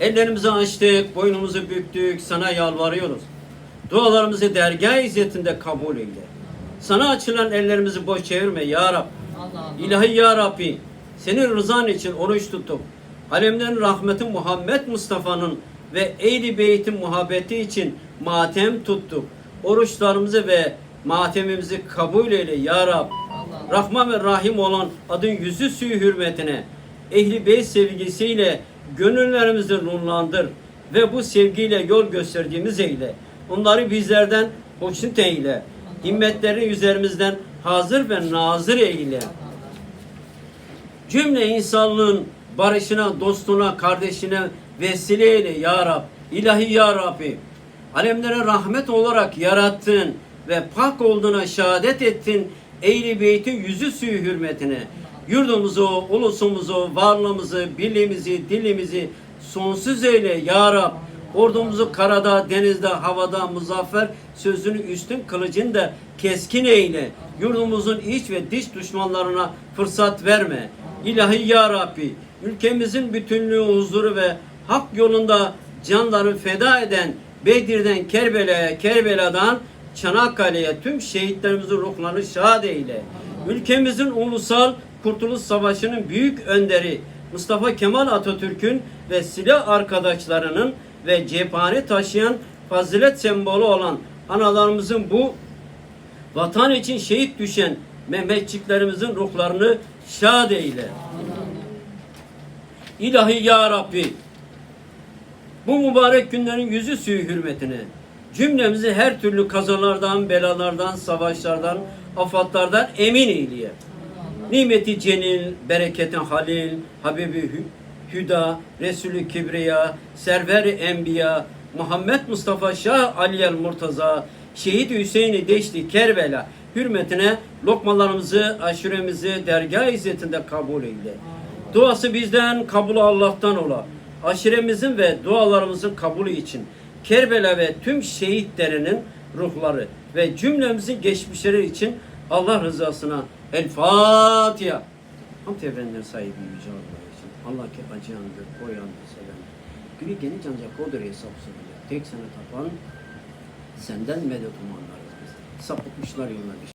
Ellerimizi açtık, boynumuzu büktük, sana yalvarıyoruz. Dualarımızı dergah izzetinde kabul eyle. Sana açılan ellerimizi boş çevirme ya Rab. Allah Allah. İlahi ya Rabbi, senin rızan için oruç tuttuk. Alemlerin rahmeti Muhammed Mustafa'nın ve Ehl-i Beyt'in muhabbeti için matem tuttuk. Oruçlarımızı ve matemimizi kabul eyle ya Rab. Rahman ve Rahim olan adın yüzü suyu hürmetine Ehli Beyt sevgisiyle gönüllerimizi nurlandır ve bu sevgiyle yol gösterdiğimiz eyle. Onları bizlerden hoşnut eyle. Himmetleri üzerimizden hazır ve nazır eyle. Cümle insanlığın barışına, dostuna, kardeşine vesile eyle ya Rab. İlahi ya Rabbi. Alemlere rahmet olarak yarattın ve pak olduğuna şehadet ettin. Ehl-i Beyt'in yüzü suyu hürmetine. Yurdumuzu, ulusumuzu, varlığımızı, birliğimizi, dilimizi sonsuz eyle ya Rab. Ordumuzu karada, denizde, havada muzaffer sözünü üstün kılıcın da keskin eyle. Yurdumuzun iç ve dış düşmanlarına fırsat verme. İlahi ya Rabbi, ülkemizin bütünlüğü, huzuru ve hak yolunda canlarını feda eden Bedir'den Kerbela'ya, Kerbela'dan Çanakkale'ye tüm şehitlerimizin ruhlarını şad eyle. Ülkemizin ulusal kurtuluş savaşının büyük önderi Mustafa Kemal Atatürk'ün ve silah arkadaşlarının ve cephane taşıyan fazilet sembolü olan analarımızın bu vatan için şehit düşen Mehmetçiklerimizin ruhlarını şad eyle. İlahi Ya Rabbi bu mübarek günlerin yüzü suyu hürmetine cümlemizi her türlü kazalardan, belalardan, savaşlardan, afatlardan emin eyleye. Nimeti cenil, bereketi halil, Habibi Hü- Hüda, Resulü Kibriya, Server-i Enbiya, Muhammed Mustafa Şah Aliyel Murtaza, Şehit Hüseyin-i Deşti Kerbela hürmetine lokmalarımızı, aşuremizi dergah izzetinde kabul eyle. Duası bizden, kabulü Allah'tan ola. Aşiremizin ve dualarımızın kabulü için Kerbela ve tüm şehitlerinin ruhları ve cümlemizin geçmişleri için Allah rızasına El Fatiha. Hamd evrenler sahibi Yüce Allah için. Allah ki acıyandır, koyandır, seven. Günü geniş ancak odur hesap sorulur. Tek sana tapan, senden medet umanlarız biz. Sapıtmışlar yoluna